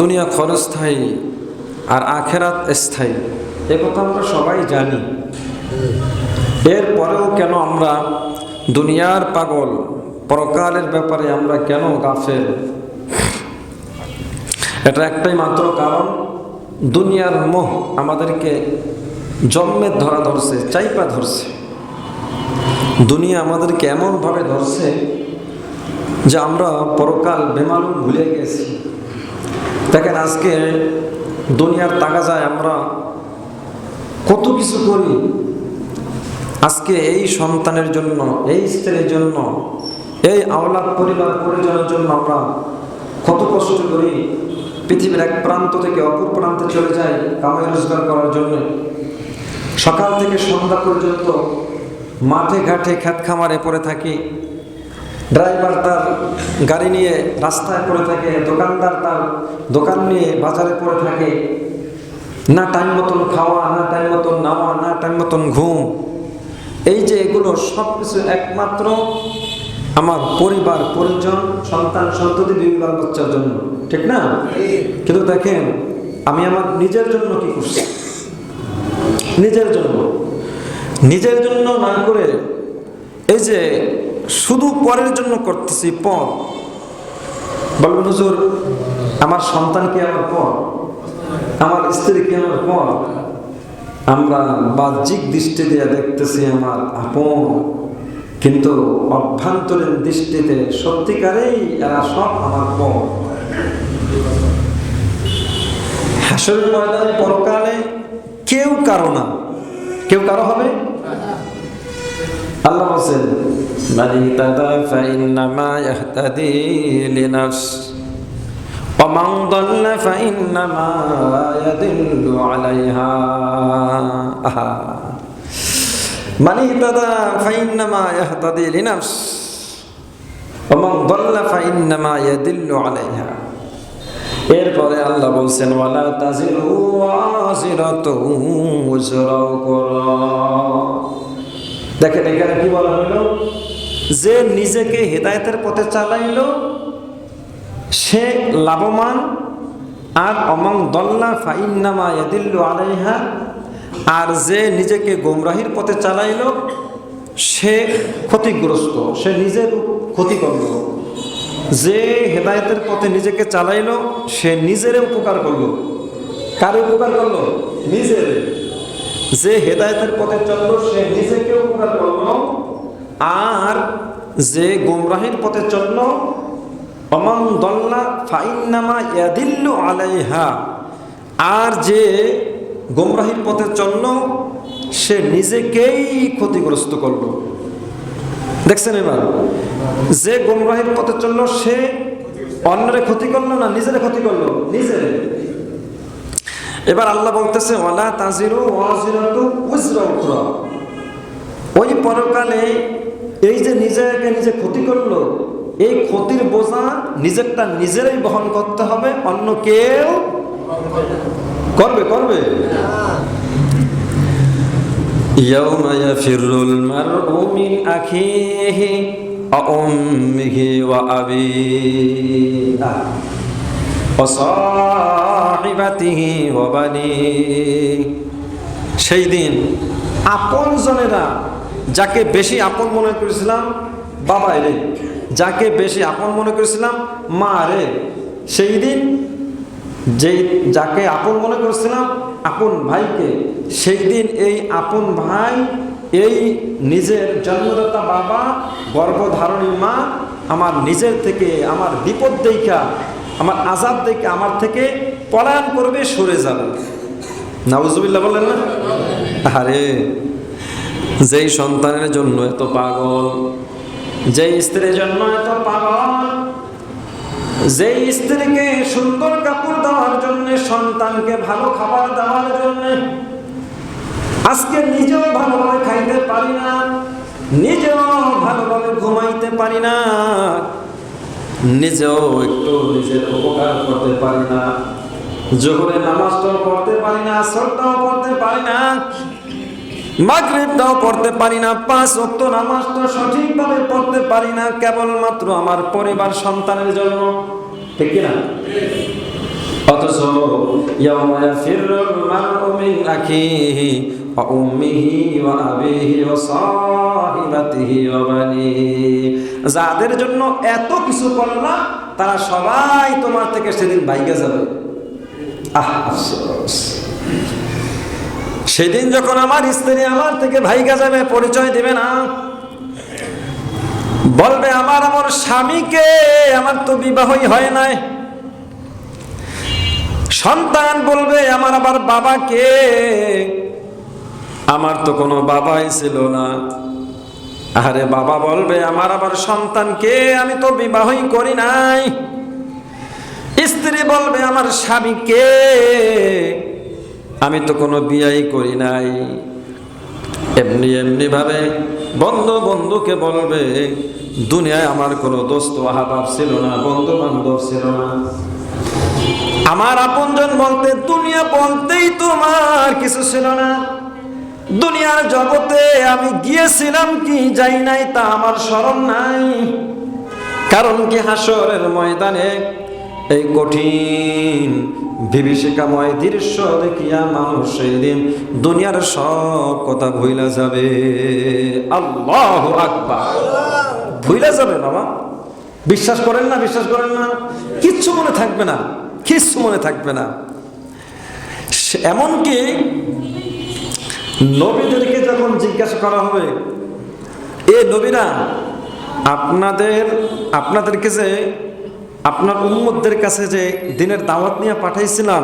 দুনিয়া ক্ষণস্থায়ী আর আখেরাত স্থায়ী। এ কথা আমরা সবাই জানি। এরপরেও কেন আমরা দুনিয়ার পাগল? পরকালের ব্যাপারে আমরা কেন গাফেল? এটা একটাই মাত্র কারণ, দুনিয়ার মোহ আমাদেরকে জন্মের ধরা ধরছে, চাইপা ধরছে। দুনিয়া আমাদেরকে এমনভাবে ধরছে যে আমরা পরকাল বেমালুম ভুলে গেছি। দেখেন আজকে দুনিয়ার টাকা যায় আমরা কত কিছু করি। আজকে এই সন্তানের জন্য, এই স্ত্রীর জন্য, এই আওলাদ পরিবার পরিজনের জন্য আমরা কত কষ্ট করি। পৃথিবীর এক প্রান্ত থেকে অপর প্রান্তে চলে যাই কামাই রোজগার করার জন্য। সকাল থেকে সন্ধ্যা পর্যন্ত মাঠে ঘাটে খ্যাত খামারে পড়ে থাকি। ড্রাইভার তার গাড়ি নিয়ে রাস্তায় পড়ে থাকে, দোকানদার তার দোকান নিয়ে বাজারে পড়ে থাকে। না টাইম মতন খাওয়া, না টাইম মতন নাওয়া না টাইম মতন ঘুম। এই যে এগুলো সব কিছু একমাত্র আমার পরিবার, পরিজন, সন্তান, সন্ততি বিবাহ বাচ্চার জন্য, ঠিক না? কিন্তু দেখেন, আমি আমার নিজের জন্য কি করছি? নিজের জন্য। নিজের জন্য না করে এই যে শুধু পরের জন্য করতেছি পর বলবেন হুজুর, আমার সন্তান কি আমার পর আমার স্ত্রী কি আমার পর আমরা বাহ্যিক দৃষ্টি দিয়ে দেখতেছি আমার আপন। কিন্তু অভ্যন্তরীণ দৃষ্টিতে সত্যিকারেই এরা সব আমার পর হাসরের ময়দানে পরকালে কেউ কারও না। কেউ কারও হবে? আল্লাহ বলছেন من اهتدى فإنما يهتدي لنفس ومن ضل فإنما يدل عليها আহা। من اهتدى فإنما يهتدي لنفس ومن ضل فإنما يدل عليها এরপরে আল্লাহ বলছেন ওয়ালা তাজিরু ওয়াজিরাতু উজরা উখরা দেখেন, এখানে কি বলা হলো? যে নিজেকে হেদায়েতের পথে চালাইলো, সে লাভবান, আর অমং দল্লা ফাইন্নামা ইয়াদিল্লু আলাইহা, আর যে নিজেকে গোমরাহির পথে চালাইলো, সে ক্ষতিগ্রস্ত, সে নিজের ক্ষতি করল যে হেদায়েতের পথে নিজেকে চালাইলো, সে নিজের উপকার করল। কার উপকার করল? নিজের। যে হেদায়েতের পথে চলল, সে নিজেকে উপকার করল আর যে গোমরাহির পথে চলল, অমন দল্লা ফাইন্নামা ইয়াদিল্লু আলাইহা। আর যে গোমরাহির পথে চলল, সে নিজেকেই ক্ষতিগ্রস্ত করল। দেখছেন এবার? যে গোমরাহির পথে চলল, সে অন্যরে ক্ষতি করল না নিজের ক্ষতি করল? নিজের। এবার আল্লাহ বলতেছে ওয়ালা তাজিরু ওয়াজিরাতু উজরা উখরা ওই পরকালে এই যে নিজেকে নিজে ক্ষতি করলো এই ক্ষতির বোঝা নিজেরটা নিজেরাই বহন করতে হবে অন্য কেউ করবে করবে يوم يفر المرء من أخيه وأمه وأبيه وصاحبته وبنيه সেই দিন আপন জনেরা যাকে বেশি আপন মনে করেছিলাম, বাবা রে, যাকে বেশি আপন মনে করেছিলাম, মা রে, সেই দিন যেই যাকে আপন মনে করেছিলাম, আপন ভাইকে, সেই দিন এই আপন ভাই, এই নিজের জন্মদাতা বাবা, গর্ভধারণী মা, আমার নিজের থেকে আমার বিপদ দেখা আমার আজাদ দেখে আমার থেকে পলায়ন করবে, সরে যাবে। নাউজুবিল্লাহ বললেন না? আরে, যেই সন্তানের জন্য এত পাগল, যেই স্ত্রীর জন্য এত পাগল, যেই স্ত্রীকে সুন্দর কাপড় দেওয়ার জন্য, সন্তানকে ভালো খাবার দেওয়ার জন্য, আজকে নিজেও ভালোভাবে খাইতে পারি না, নিজেও ভালোভাবে ঘুমাইতে পারি না নিজেও একটু নিজের উপকার করতে পারি না। জোহরে নামাজটাও পড়তে পারি না আসরটাও পড়তে পারি না, মাগরিবটাও পড়তে পারি না, পাঁচ ওয়াক্ত নামাজটা সঠিকভাবে পড়তে পারি না, কেবলমাত্র আমার পরিবার সন্তানের জন্য। ঠিক না যাদের জন্য এত কিছু করলা, তারা সবাই তোমার থেকে সেদিন বাইকে যাবে। সেদিন যখন আমার স্ত্রী আমার থেকে ভাইগা যাবে, পরিচয় দিবে না। বলবে, আমার আমার স্বামীকে আমার তো বিবাহই হয় নাই। সন্তান বলবে, আমার আবার বাবাকে আমার তো কোনো বাবাই ছিল না। আরে বাবা বলবে, আমার আবার সন্তানকে আমি তো বিবাহই করি নাই। স্ত্রী বলবে, আমার স্বামীকে আমি তো কোনো বিয়াই করি নাই। এমনি এমনি ভাবে বন্ধু বন্ধুকে বলবে, দুনিয়ায় আমার কোনো দোস্ত আহাবাব ছিল না বন্ধু বান্ধব ছিল না। আমার আপনজন বলতে, দুনিয়া বলতেই তোমার কিছু ছিল না। দুনিয়ার জগতে আমি গিয়েছিলাম কি যাই নাই তা আমার স্মরণ নাই। কারণ কি হাসরের ময়দানে এই কঠিন, বিভীষিকাময় দৃশ্য দেখিয়া মানুষ সেই দিন দুনিয়ার সব কথা ভুইলা যাবে। আল্লাহ আকবার। ভুইলা যাবে বাবা। বিশ্বাস করেন না বিশ্বাস করেন না। কিচ্ছু মনে থাকবে না কিচ্ছু মনে থাকবে না। এমনকি নবীদেরকে যখন জিজ্ঞাসা করা হবে এ নবীরা আপনাদের আপনাদেরকে যে আপনার উম্মতদের কাছে যে দিনের দাওয়াত নিয়ে পাঠাইছিলাম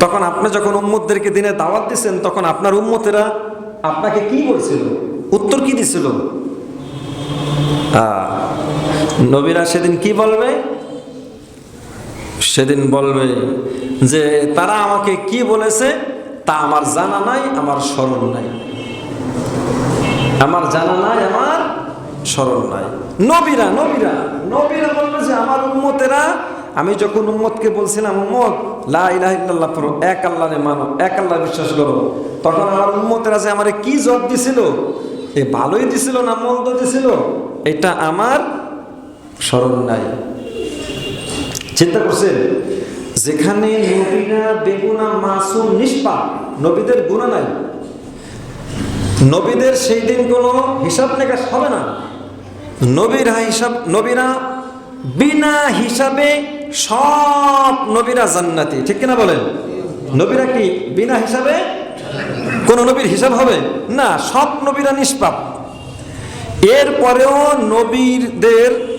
তখন আপনি যখন উম্মতদেরকে দিনের দাওয়াত দিচ্ছেন তখন আপনার উম্মতেরা আপনাকে কি বলছিল? উত্তর কি দিছিল? আহ, নবীরা সেদিন কি বলবে? সেদিন বলবে যে, তারা আমাকে কি বলেছে তা আমার জানা নাই, আমার স্মরণ নাই। আমার জানা নাই, আমার স্মরণ নাই। নবীরা নবীরা নবীরা বলবে যে, আমার উম্মতেরা, আমি যখন উম্মতকে বলছিলাম, উম্মত, লা ইলাহা ইল্লাল্লাহ পড়ো, এক আল্লাহরে মানো, এক আল্লাহ বিশ্বাস করো। তখন আমার উম্মতেরা যে আমারে কি জব দিছিল? এ ভালোই দিছিল না মন্দ দিছিল? এটা আমার স্মরণ নাই। চিন্তা করছেন, যেখানে নবীরা বেগুনা মাসুম নিষ্পাপ, নবীদের গুণা নাই। নবীদের সেই দিন কোনো হিসাব নিকাশ হবে না। নবীরা হিসাব, নবীরা বিনা হিসাবে সব নবীরা জান্নাতি। ঠিক কিনা বলেন? নবীরা কি বিনা হিসাবে কোন নবীর হিসাব হবে? না, সব নবীরা নিষ্পাপ। এরপরেও নবীরদের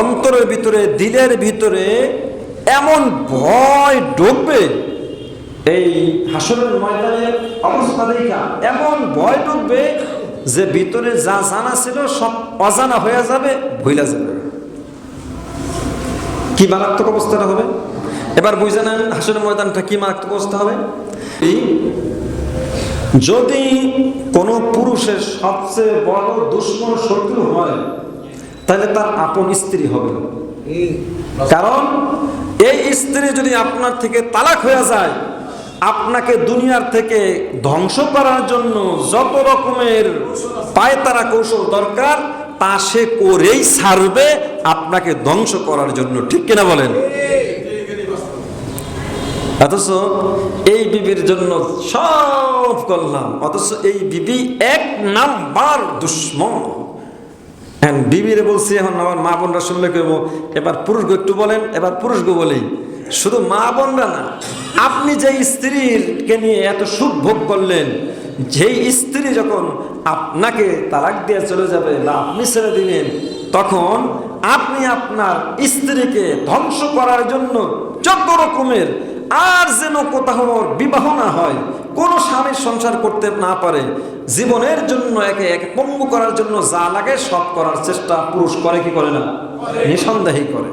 অন্তরের ভিতরে, দিলের ভিতরে এমন ভয় ঢুকবে। এই হাসরের ময়দানে অবস্থা দেখা, এমন ভয় ঢুকবে যে ভিতরে যা জানা ছিল সব অজানা হয়ে যাবে, ভুলা যাবে। কি মারাত্মক অবস্থাটা হবে? এবার বুঝে নেন হাসরের ময়দানটা কি মারাত্মক অবস্থা হবে। যদি কোনো পুরুষের সবচেয়ে বড় দুশ্মন শত্রু হয় তাহলে তার আপন স্ত্রী হবে। কারণ এই স্ত্রী যদি আপনার থেকে তালাক হয়ে যায়, আপনাকে দুনিয়ার থেকে ধ্বংস করার জন্য যত রকমের পায়তারা কৌশল দরকার, তা সে করেই ছাড়বে, আপনাকে ধ্বংস করার জন্য। ঠিক কিনা বলেন? অথচ এই বিবির জন্য সব করলাম অথচ এই বিবি এক নাম্বার দুশ্মন। হ্যাঁ বিবিরে বলছি এখন আমার মা বোনরা শুনলে কেব এবার পুরুষগো একটু বলেন, এবার পুরুষগো বলি। শুধু মা বোনরা না, আপনি যে স্ত্রীরকে নিয়ে এত সুখ ভোগ করলেন, যেই স্ত্রী যখন আপনাকে তালাক দিয়ে চলে যাবে বা আপনি ছেড়ে দিলেন, তখন আপনি আপনার স্ত্রীকে ধ্বংস করার জন্য যত রকমের আর যেন কোথাও বিবাহ না হয় কোনো স্বামীর সংসার করতে না পারে, জীবনের জন্য একে একে পঙ্গু করার জন্য যা লাগে সব করার চেষ্টা পুরুষ করে কি করে না? নিঃসন্দেহই করে।